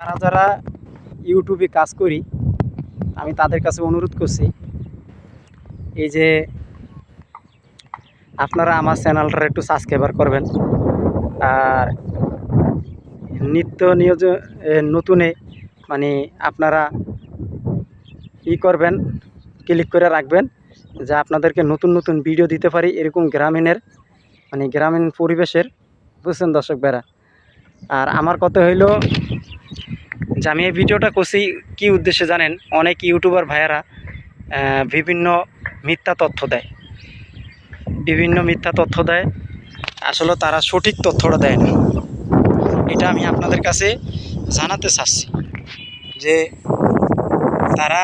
যারা যারা ইউটিউবে কাজ করি, আমি তাদের কাছে অনুরোধ করছি, এই যে আপনারা আমার চ্যানেলটা একটু সাবস্ক্রাইবার করবেন। আর নিত্য নিয়োজ নতুনে মানে আপনারা ই করবেন, ক্লিক করে রাখবেন, যে আপনাদেরকে নতুন নতুন ভিডিও দিতে পারি এরকম গ্রামীণের মানে গ্রামীণ পরিবেশের। বুঝছেন দর্শক বেড়া আর আমার কথা হইল যে আমি এই ভিডিওটা করছি কী উদ্দেশ্যে জানেন? অনেক ইউটিউবার ভাইয়েরা বিভিন্ন মিথ্যা তথ্য দেয়। বিভিন্ন মিথ্যা তথ্য দেয়। আসলে তারা সঠিক তথ্যটা দেয় না। এটা আমি আপনাদের কাছে জানাতে চাচ্ছি যে তারা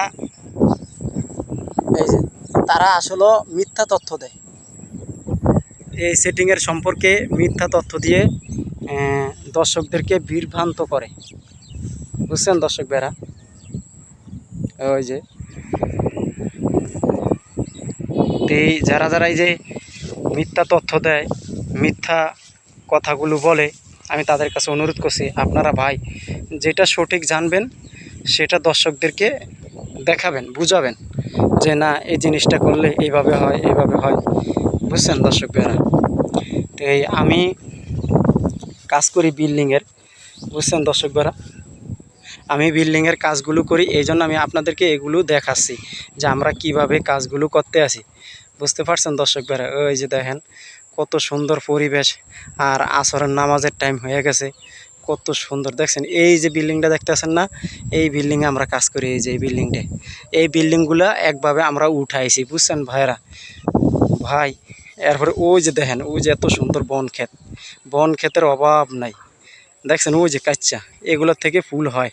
এই তারা আসলে মিথ্যা তথ্য দেয়। এই সেটিংয়ের সম্পর্কে মিথ্যা তথ্য দিয়ে দর্শকদেরকে বিভ্রান্ত করে। বুঝছেন দর্শক বেড়া ওই যে। যারা যারা এই যে মিথ্যা তথ্য দেয়, মিথ্যা কথাগুলো বলে, আমি তাদের কাছে অনুরোধ করছি, আপনারা ভাই যেটা সঠিক জানবেন, সেটা দর্শকদেরকে দেখাবেন, বুঝাবেন যে না, এই জিনিসটা করলে এইভাবে হয় এইভাবে হয়। বুঝছেন দর্শক বেরা তো এই আমি কাজ করি বিল্ডিংয়ের, বুঝছেন দর্শক বেরা আমি বিল্ডিংয়ের কাজগুলো করি এই জন্য আমি আপনাদেরকে এগুলো দেখাচ্ছি যে আমরা কীভাবে কাজগুলো করতে আসি বুঝতে পারছেন দর্শক ভাইরা? ওই যে দেখেন, কত সুন্দর পরিবেশ আর আসরের নামাজের টাইম হয়ে গেছে। কত সুন্দর, দেখছেন? এই যে বিল্ডিংটা দেখতেছেন না? এই বিল্ডিংয়ে আমরা কাজ করি, এই যে এই বিল্ডিংটা এই বিল্ডিংগুলো একভাবে আমরা উঠাইছি, বুঝছেন ভাইরা? ভাই, এরপরে ওই যে দেখেন, ওই যে এত সুন্দর বন ক্ষেত। বন ক্ষেতের অভাব নাই। দেখছেন? ওই যে কাচ্চা এগুলোর থেকে ফুল হয়।